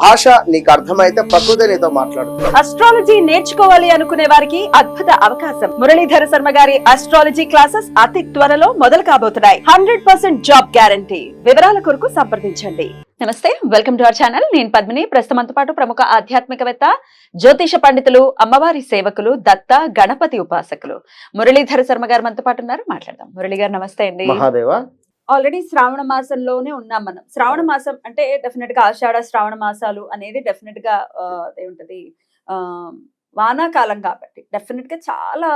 భాష నీకు అర్థమైతే ప్రకృతి నీతో మాట్లాడుతుంది. అస్ట్రాలజీ నేర్చుకోవాలి అనుకునే వారికి అద్భుత అవకాశం. మురళీధర శర్మ గారి అస్ట్రాలజీ క్లాసెస్ అతి త్వరలో మొదలు కాబోతున్నాయి. హండ్రెడ్ పర్సెంట్ జాబ్ గ్యారంటీ వివరాల కొరకు సంప్రదించండి. నమస్తే వెల్కమ్ టు అవర్ ఛానల్ నేను పద్మిని. ప్రస్తుతంతో పాటు ప్రముఖ ఆధ్యాత్మికవేత్త జ్యోతిష పండితులు అమ్మవారి సేవకులు దత్త గణపతి ఉపాసకులు. మురళీధర శర్మ గారు మనతో పాటు ఉన్నారు. మాట్లాడదాం. మురళి గారు నమస్తే అండి. మహాదేవ ఆల్రెడీ శ్రావణ మాసంలోనే ఉన్నాం మనం. శ్రావణ మాసం అంటే డెఫినెట్గా ఆషాఢ శ్రావణ మాసాలు అనేది డెఫినెట్గా ఏముంటది వానాకాలం కాబట్టి డెఫినెట్గా చాలా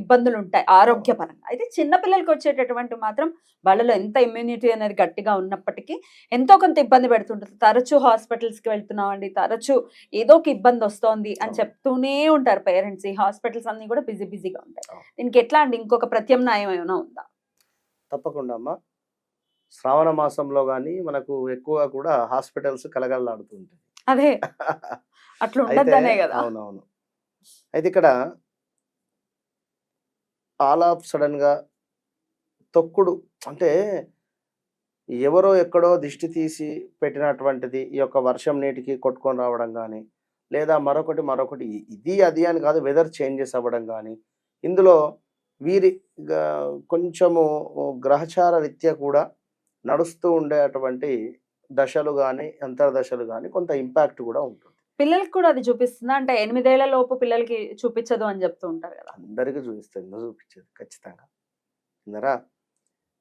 ఇబ్బందులు ఉంటాయి ఆరోగ్యపరంగా. అయితే చిన్న పిల్లలకి వచ్చేటటువంటి మాత్రం వాళ్ళలో ఎంత ఇమ్యూనిటీ అనేది గట్టిగా ఉన్నప్పటికీ ఎంతో కొంత ఇబ్బంది పెడుతుంటుంది. తరచూ హాస్పిటల్స్కి వెళ్తున్నాం అండి తరచూ ఏదో ఒక ఇబ్బంది వస్తోంది అని. చెప్తూనే ఉంటారు పేరెంట్స్ ఈ హాస్పిటల్స్ అన్ని కూడా బిజీ బిజీగా ఉంటాయి. దీనికి ఎట్లా అండి? ఇంకొక ప్రత్యామ్నాయం ఏమైనా ఉందా? తప్పకుండా అమ్మా. శ్రావణ మాసంలో కానీ మనకు ఎక్కువ కూడా హాస్పిటల్స్ కలగలాడుతూ ఉంటాయి. అదే. అట్లా అవునవును. అయితే ఇక్కడ ఆల్ ఆఫ్ సడన్గా తొక్కుడు అంటే ఎవరో ఎక్కడో దిష్టి తీసి పెట్టినటువంటిది ఈ యొక్క వర్షం నీటికి కొట్టుకొని రావడం కానీ లేదా మరొకటి మరొకటి ఇది అది అని కాదు వెదర్ చేంజెస్ అవ్వడం కానీ ఇందులో వీరి కొంచెము గ్రహచార రీత్యా కూడా నడుస్తూ ఉండేటువంటి దశలు కానీ అంతర్దశలు కానీ కొంత ఇంపాక్ట్ కూడా ఉంటుంది. పిల్లలకి కూడా అది చూపిస్తుందా? అంటే ఎనిమిదేళ్ళ లోపు పిల్లలకి చూపించదు అని చెప్తూ ఉంటారు కదా. అందరికీ చూపిస్తుంది చూపించేది. ఖచ్చితంగా.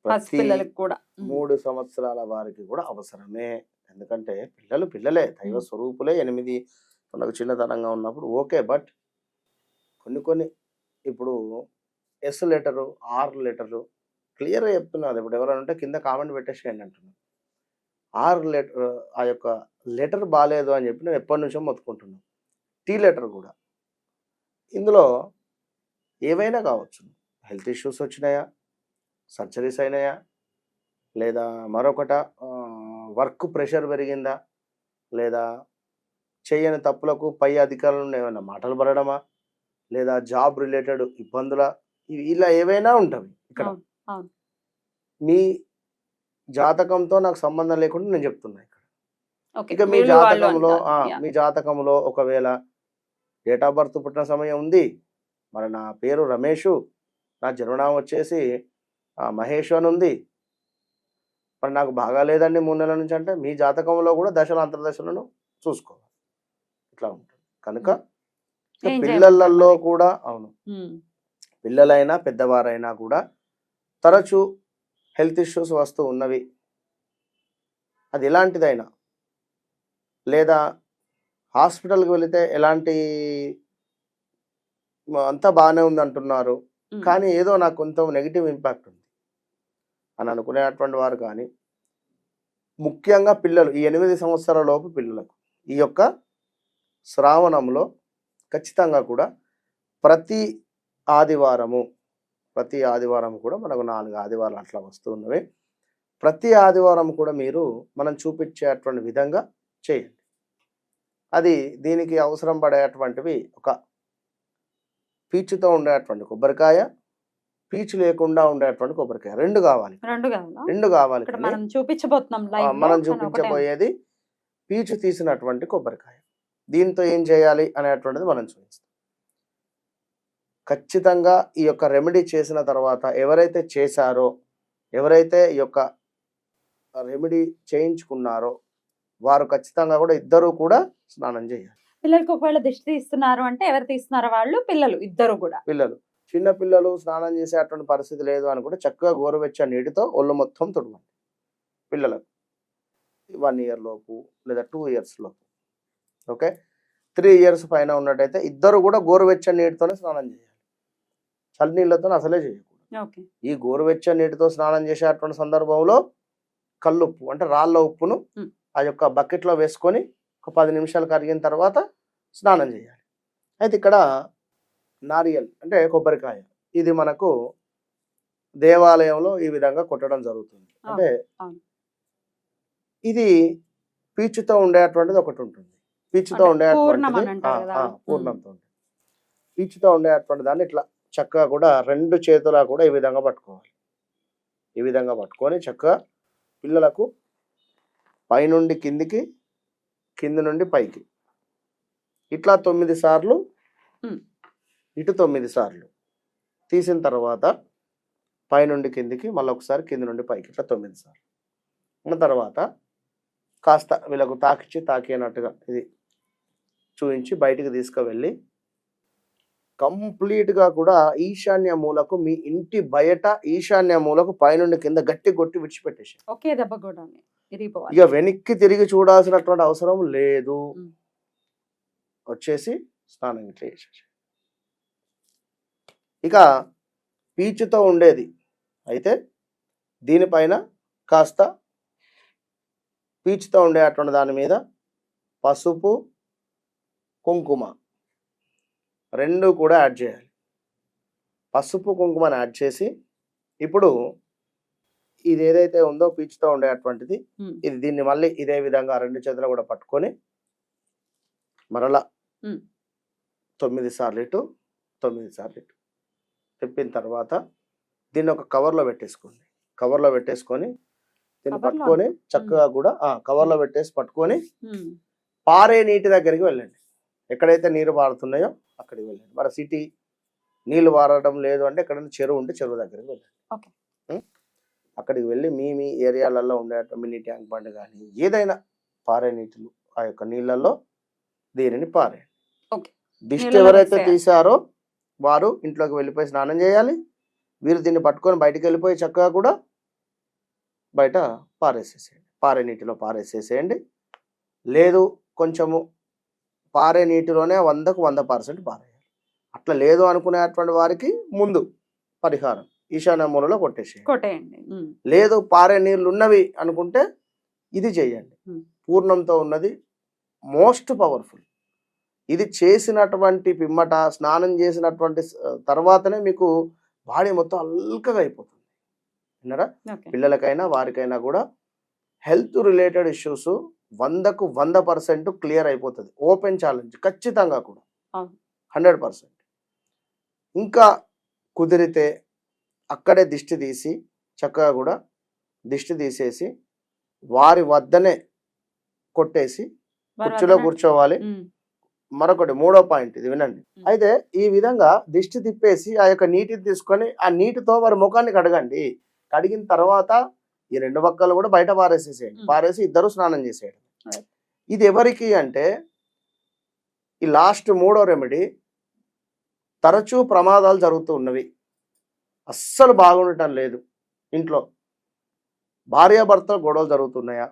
ప్రతి పిల్లలకి కూడా. మూడు సంవత్సరాల వారికి కూడా అవసరమే. ఎందుకంటే పిల్లలు పిల్లలే. దైవ. స్వరూపులే. ఎనిమిది మనకు చిన్నతనంగా ఉన్నప్పుడు ఓకే. బట్ కొన్ని కొన్ని ఇప్పుడు ఎస్ లెటరు ఆర్ లెటరు క్లియర్గా చెప్తున్నారు ఇప్పుడు ఎవరైనా ఉంటే కింద కామెంట్ పెట్టేసేయండి అంటున్నాను ఆర్ లెటర్ ఆ యొక్క లెటర్ బాగాలేదు అని చెప్పి నేను ఎప్పటి నుంచో మొత్తుకుంటున్నాను టీ లెటర్ కూడా. ఇందులో ఏవైనా కావచ్చు. హెల్త్ ఇష్యూస్ వచ్చినాయా? సర్జరీస్ అయినాయా? లేదా మరొకట వర్క్ ప్రెషర్ పెరిగిందా? లేదా చేయని తప్పులకు పై అధికారుల నుండి ఏమైనా మాటలు పడడమా? లేదా జాబ్ రిలేటెడ్ ఇబ్బందుల ఇవి ఇలా ఏవైనా ఉంటాయి ఇక్కడ. మీ జాతకంతో నాకు సంబంధం లేకుండా నేను చెప్తున్నా ఇక్కడ. ఇక మీ జాతకంలో. మీ జాతకంలో ఒకవేళ డేట్ ఆఫ్ బర్త్ పుట్టిన సమయం ఉంది మరి నా పేరు రమేషు నా జన్మనామం వచ్చేసి మహేష్ అని ఉంది. మరి నాకు బాగా లేదండి మూడు నెలల నుంచి అంటే మీ జాతకంలో కూడా దశల అంతర్దశలను చూసుకోవాలి. ఇట్లా ఉంటుంది. కనుక పిల్లలలో కూడా అవును. పిల్లలైనా పెద్దవారైనా కూడా తరచూ హెల్త్ ఇష్యూస్ వస్తూ ఉన్నవి. అది ఎలాంటిదైనా. లేదా హాస్పిటల్కి వెళితే ఎలాంటి అంతా బాగానే ఉంది అంటున్నారు. కానీ ఏదో నాకు కొంత నెగిటివ్ ఇంపాక్ట్ ఉంది. అని అనుకునేటువంటి వారు కానీ ముఖ్యంగా పిల్లలు ఈ ఎనిమిది సంవత్సరాల లోపు పిల్లలకు ఈ యొక్క శ్రావణంలో ఖచ్చితంగా కూడా ప్రతి ఆదివారము ప్రతి ఆదివారం కూడా మనకు నాలుగు ఆదివారాలు అట్లా వస్తూ ఉన్నవి. ప్రతి ఆదివారం కూడా మీరు మనం చూపించేటువంటి విధంగా చేయండి. అది దీనికి అవసరం పడేటువంటివి ఒక పీచుతో ఉండేటువంటి కొబ్బరికాయ పీచు లేకుండా ఉండేటువంటి కొబ్బరికాయ. రెండు కావాలి. రెండు కావాలా? మనం చూపించబోతున్నాం మనం చూపించబోయేది పీచు తీసినటువంటి కొబ్బరికాయ. దీంతో ఏం చేయాలి అనేటువంటిది మనం చూపిస్తాం. ఖచ్చితంగా ఈ యొక్క రెమెడీ చేసిన తర్వాత ఎవరైతే చేశారో ఎవరైతే ఈ యొక్క రెమెడీ చేయించుకున్నారో వారు ఖచ్చితంగా కూడా ఇద్దరు కూడా స్నానం చేయాలి. పిల్లలకి ఒకవేళ దిష్టి తీస్తున్నారు అంటే ఎవరు తీస్తున్నారో వాళ్ళు? పిల్లలు ఇద్దరు కూడా. పిల్లలు. చిన్న పిల్లలు స్నానం చేసేటువంటి పరిస్థితి లేదు అని కూడా చక్కగా గోరువెచ్చని నీటితో ఒళ్ళు మొత్తం తుడవండి. పిల్లలకు వన్ ఇయర్ లోపు లేదా టూ ఇయర్స్ లోపు. ఓకే? త్రీ ఇయర్స్ పైన ఉన్నట్టయితే ఇద్దరు కూడా గోరువెచ్చని నీటితోనే స్నానం చేయాలి. చల్లనీళ్ళతో అసలే చేయకూడదు. ఈ గోరువెచ్చని నీటితో స్నానం చేసేటువంటి సందర్భంలో కల్లుప్పు అంటే రాళ్ళ ఉప్పును. ఆ యొక్క బకెట్లో వేసుకొని ఒక పది నిమిషాలు కరిగిన తర్వాత స్నానం చేయాలి. అయితే ఇక్కడ నారియల్ అంటే కొబ్బరికాయ ఇది మనకు దేవాలయంలో ఈ విధంగా కొట్టడం జరుగుతుంది. అంటే. ఇది పీచుతో ఉండేటువంటిది ఒకటి ఉంటుంది. పీచుతో ఉండేటువంటిది. ఆ, పూర్ణంతో పీచుతో ఉండేటువంటి దాన్ని ఇట్లా చక్కగా కూడా రెండు చేతులా కూడా ఈ విధంగా పట్టుకోవాలి. ఈ విధంగా పట్టుకొని చక్కగా పిల్లలకు పైనుండి కిందికి కింది నుండి పైకి. ఇట్లా తొమ్మిది సార్లు. ఇటు తొమ్మిది సార్లు. తీసిన తర్వాత పైనుండి కిందికి మళ్ళీ ఒకసారి కింది నుండి పైకి ఇట్లా తొమ్మిది సార్లు. ఉన్న తర్వాత కాస్త వీళ్ళకు తాకిచ్చి తాకినట్టుగా ఇది చూపించి బయటికి తీసుకువెళ్ళి కంప్లీట్గా కూడా ఈశాన్య మూలకు మీ ఇంటి బయట ఈశాన్య మూలకు పైనుండి కింద గట్టి కొట్టి విడిచిపెట్టేసి ఒకే దెబ్బ కూడా ఇరిగిపోవాలి ఇక వెనక్కి తిరిగి చూడాల్సినటువంటి అవసరం లేదు. వచ్చేసి స్నానం ఇట్లా చేసేసి. ఇక పీచుతో ఉండేది. అయితే దీనిపైన కాస్త పీచుతో ఉండేటువంటి దాని మీద పసుపు కుంకుమ రెండు కూడా యాడ్ చేయాలి పసుపు కుంకుమని యాడ్ చేసి ఇప్పుడు ఇది ఏదైతే ఉందో పీచుతో ఉండేటువంటిది. ఇది దీన్ని మళ్ళీ ఇదే విధంగా రెండు చేతులు కూడా పట్టుకొని మరలా. తొమ్మిది సార్లు ఇటు తొమ్మిది సార్లు ఇటు తిప్పిన తర్వాత దీన్ని ఒక కవర్లో పెట్టేసుకోండి కవర్లో పెట్టేసుకొని దీన్ని? పట్టుకొని చక్కగా కూడా కవర్లో పెట్టేసి పట్టుకొని. పారే నీటి దగ్గరికి వెళ్ళండి ఎక్కడైతే నీరు పారుతున్నాయో అక్కడికి వెళ్ళండి. మరి సిటీ నీళ్ళు పారడం లేదు అంటే ఎక్కడైనా చెరువు ఉంటే చెరువు దగ్గరికి వెళ్ళండి? అక్కడికి వెళ్ళి మీ మీ ఏరియాలలో ఉండే మినీ ట్యాంక్ బండ్ కానీ ఏదైనా పారే నీటిలు ఆ యొక్క నీళ్ళల్లో దీనిని పారేయండి. దిష్టి ఎవరైతే. తీసారో వారు ఇంట్లోకి వెళ్ళిపోయి స్నానం చేయాలి. వీరు దీన్ని పట్టుకొని బయటికి వెళ్ళిపోయి చక్కగా కూడా బయట పారేసేసేయండి. పారే నీటిలో పారేసేసేయండి. లేదు కొంచెము పారే నీటిలోనే వందకు వంద పర్సెంట్ పారేయాలి. అట్లా లేదు అనుకునేటువంటి వారికి ముందు పరిహారం ఈశాన్య మూలలో కొట్టేసేయండి. కొట్టేయండి. లేదు పారే నీళ్ళు ఉన్నవి అనుకుంటే ఇది చేయండి. పూర్ణంతో ఉన్నది మోస్ట్ పవర్ఫుల్. ఇది చేసినటువంటి పిమ్మట స్నానం చేసినటువంటి తర్వాతనే మీకు బాడీ మొత్తం అల్కగా అయిపోతుంది. విన్నారా? పిల్లలకైనా వారికైనా కూడా హెల్త్ రిలేటెడ్ ఇష్యూస్ వందకు వంద పర్సెంట్ క్లియర్ అయిపోతుంది ఓపెన్ ఛాలెంజ్ ఖచ్చితంగా కూడా. హండ్రెడ్ పర్సెంట్ ఇంకా కుదిరితే అక్కడే దిష్టి తీసి చక్కగా కూడా దిష్టి తీసేసి వారి వద్దనే కొట్టేసి కుర్చీలో కూర్చోవాలి. మరొకటి మూడో పాయింట్ ఇది వినండి. అయితే ఈ విధంగా దిష్టి తిప్పేసి ఆ యొక్క నీటిని తీసుకొని ఆ నీటితో వారి ముఖాన్ని కడగండి కడిగిన తర్వాత ఈ రెండు పక్కలు కూడా బయట పారేసేసేయండి. పారేసి ఇద్దరు స్నానం చేసేయండి. ఇది ఎవరికి అంటే ఈ లాస్ట్ మూడో రెమెడీ తరచూ ప్రమాదాలు జరుగుతూ ఉన్నవి. అస్సలు బాగుండటం లేదు ఇంట్లో. భార్యాభర్తలు గొడవలు జరుగుతున్నాయా?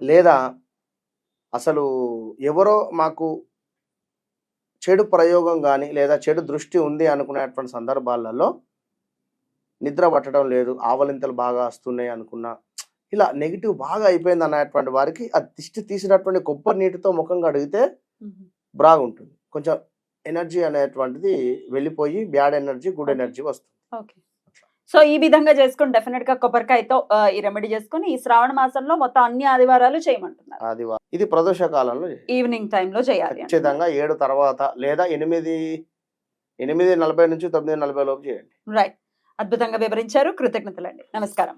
లేదా అసలు ఎవరో మాకు చెడు ప్రయోగం కానీ లేదా చెడు దృష్టి ఉంది అనుకునేటువంటి సందర్భాలలో నిద్ర పట్టడం లేదు ఆవలింతలు బాగా వస్తున్నాయి అనుకున్నా ఇలా నెగిటివ్ బాగా అయిపోయింది అన్నటువంటి వారికి ఆ దిష్టి తీసినటువంటి కొబ్బరి నీటితో ముఖం కడిగితే. బాగుంటుంది కొంచెం ఎనర్జీ అనేటువంటిది వెళ్ళిపోయి బ్యాడ్ ఎనర్జీ గుడ్. ఎనర్జీ వస్తుంది సో ఈ విధంగా చేసుకుని డెఫినెట్గా కొబ్బరికాయతో ఈ రెమెడీ చేసుకుని ఈ శ్రావణ మాసంలో మొత్తం అన్ని ఆదివారాలు చేయమంటున్నారు అది వా- ఇది ప్రదోష కాలంలో. ఈవినింగ్ టైంలో చేయాలి. ఖచ్చితంగా ఏడు తర్వాత లేదా ఎనిమిది ఎనిమిది నలభై నుంచి తొమ్మిది నలభై లోపు చేయండి రైట్ అద్భుతంగా వివరించారు. కృతజ్ఞతలండి. నమస్కారం.